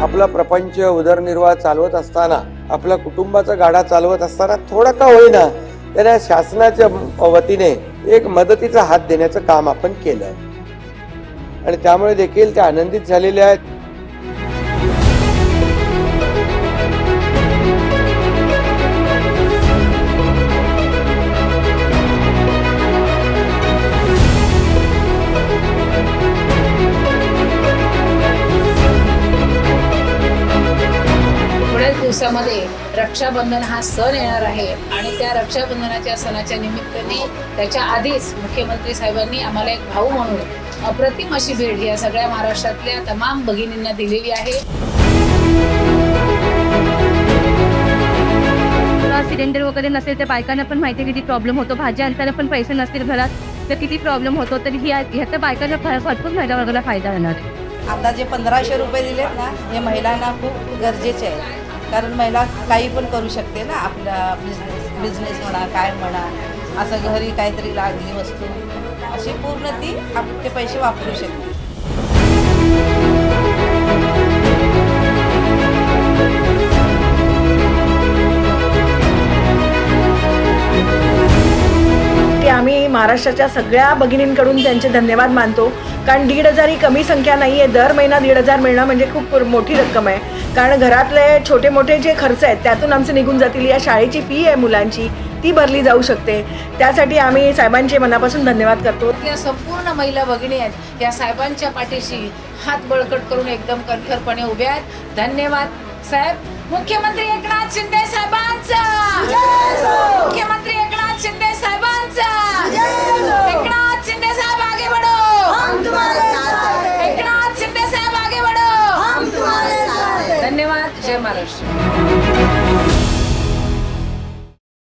आपला प्रपंच उदरनिर्वाह चालवत असताना आपल्या कुटुंबाचा गाडा चालवत असताना थोडा का होईना त्याला शासनाच्या वतीने एक मदतीचा हात देण्याचं काम आपण केलं. आणि त्यामुळे देखील ते आनंदित झालेले आहेत. दिवसामध्ये रक्षाबंधन हा सण येणार आहे. आणि त्या रक्षाबंधनाच्या सणाच्या निमित्ताने त्याच्या आधीच मुख्यमंत्री साहेबांनी आम्हाला एक भाऊ म्हणून अप्रतिम अशी भेट या सगळ्या महाराष्ट्रातल्या तमाम भगिनींना दिलेली आहे. सिलेंडर वगैरे नसेल तर बायकांना पण माहिती आहे किती प्रॉब्लेम होतो. भाजी आणताना पण पैसे नसतील घरात. तर किती प्रॉब्लेम होतो. तर ही ह्याचा बायकांना फ- भरपूर महिला वर्गाला फायदा होणार. आहे आता जे पंधराशे रुपये दिलेत ना हे महिलांना खूप गरजेचे आहे. कारण महिला काही पण करू शकते ना आपला बिझनेस बिझनेस म्हणा काय म्हणा असं घरी काहीतरी लागली वस्तू अशी पूर्ण ती आप ते पैसे वापरू शकते. आम्ही महाराष्ट्राच्या सगळ्या भगिनींकडून त्यांचे धन्यवाद मानतो. कारण दीड हजार ही कमी संख्या नाही आहे दर महिना दीड हजार मिळणं म्हणजे खूप मोठी रक्कम आहे. कारण घरातले छोटे मोठे जे खर्च आहेत त्यातून आमचे निघून जातील. या शाळेची फी आहे मुलांची. ती भरली जाऊ शकते. त्यासाठी आम्ही साहेबांचे मनापासून धन्यवाद करतो. या संपूर्ण महिला भगिनी आहेत. या साहेबांच्या पाठीशी हात बळकट करून एकदम कणखरपणे उभ्या आहेत. धन्यवाद. साहेब मुख्यमंत्री एकनाथ शिंदे साहेबांचा! साहेब